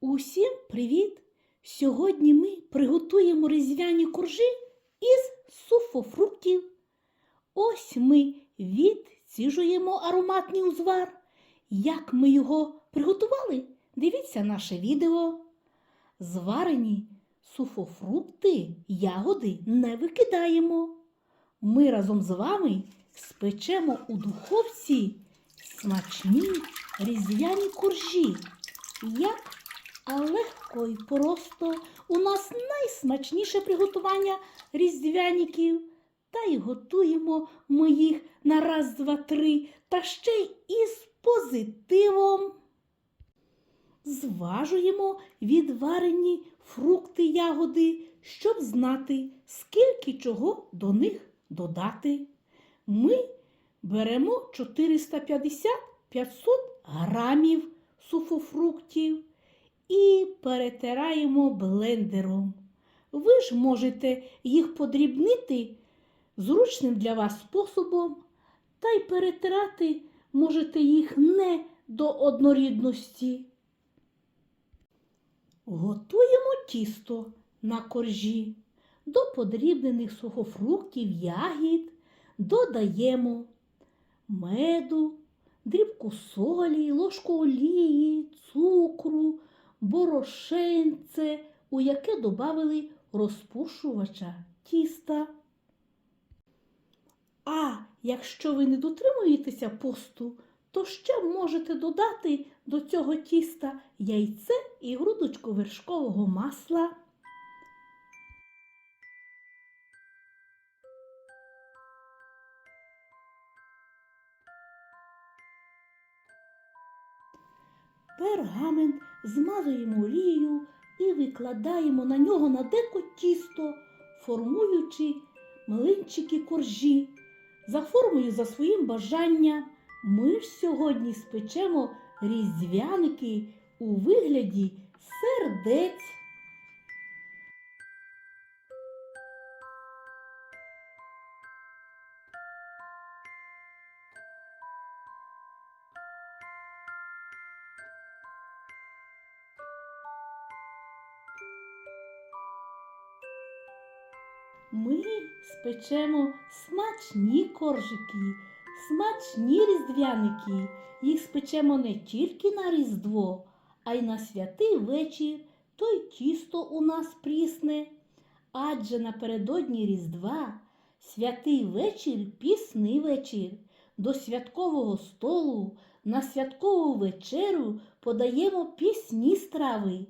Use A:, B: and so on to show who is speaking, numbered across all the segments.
A: Усім привіт! Сьогодні ми приготуємо різдвяні коржі із суфофруктів. Ось ми відціжуємо ароматний узвар. Як ми його приготували? Дивіться наше відео. Зварені суфофрукти, ягоди не викидаємо. Ми разом з вами спечемо у духовці смачні різдвяні коржі. Як а легко і просто у нас найсмачніше приготування різдвяників. Та й готуємо ми їх на раз, два, три, та ще й із позитивом. Зважуємо відварені фрукти ягоди, щоб знати, скільки чого до них додати. Ми беремо 450-500 грамів суфофруктів і перетираємо блендером. Ви ж можете їх подрібнити зручним для вас способом, та й перетирати можете їх не до однорідності. Готуємо тісто на коржі. До подрібнених сухофруктів ягід додаємо меду, дрібку солі, ложку олії, цукру, борошенце, у яке додали розпушувача тіста. А якщо ви не дотримуєтеся посту, то ще можете додати до цього тіста яйце і грудочку вершкового масла. Пергамент змазуємо олією і викладаємо на нього на деко тісто, формуючи млинчики коржі. За формою за своїм бажанням ми ж сьогодні спечемо різдвяники у вигляді сердець. Ми спечемо смачні коржики, смачні різдвяники. Їх спечемо не тільки на Різдво, а й на святий вечір, то й тісто у нас прісне. Адже напередодні Різдва святий вечір пісний вечір. До святкового столу на святкову вечерю подаємо пісні страви.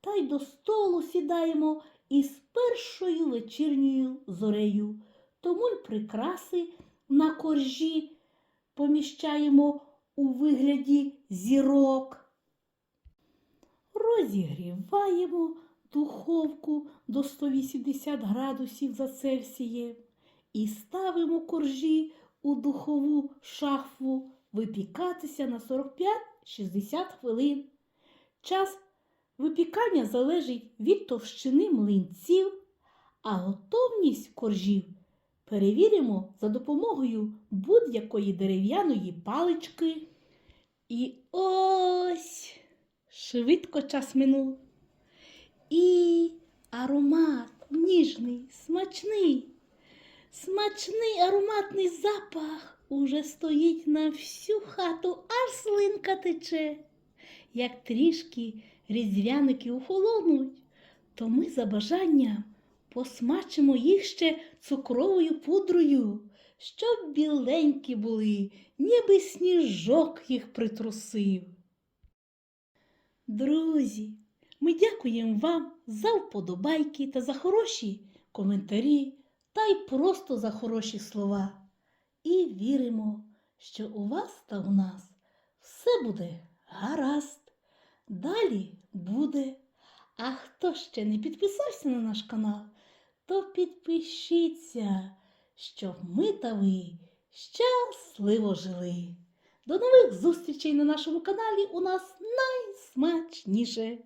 A: Та й до столу сідаємо із першою вечірньою зорею. Тому й прикраси на коржі поміщаємо у вигляді зірок. Розігріваємо духовку до 180 градусів за Цельсієм і ставимо коржі у духову шафу випікатися на 45-60 хвилин. Час Випікання залежить від товщини млинців, а готовність коржів перевіримо за допомогою будь-якої дерев'яної палички. І ось швидко час минув. І аромат ніжний, смачний, смачний ароматний запах уже стоїть на всю хату, аж слинка тече. Як трішки різдвяники охолонуть, то ми за бажанням посмачимо їх ще цукровою пудрою, щоб біленькі були, ніби сніжок їх притрусив. Друзі, ми дякуємо вам за вподобайки та за хороші коментарі та й просто за хороші слова. І віримо, що у вас та у нас все буде гаразд. Далі буде. А хто ще не підписався на наш канал, то підпишіться, щоб ми та ви щасливо жили. До нових зустрічей на нашому каналі у нас найсмачніше.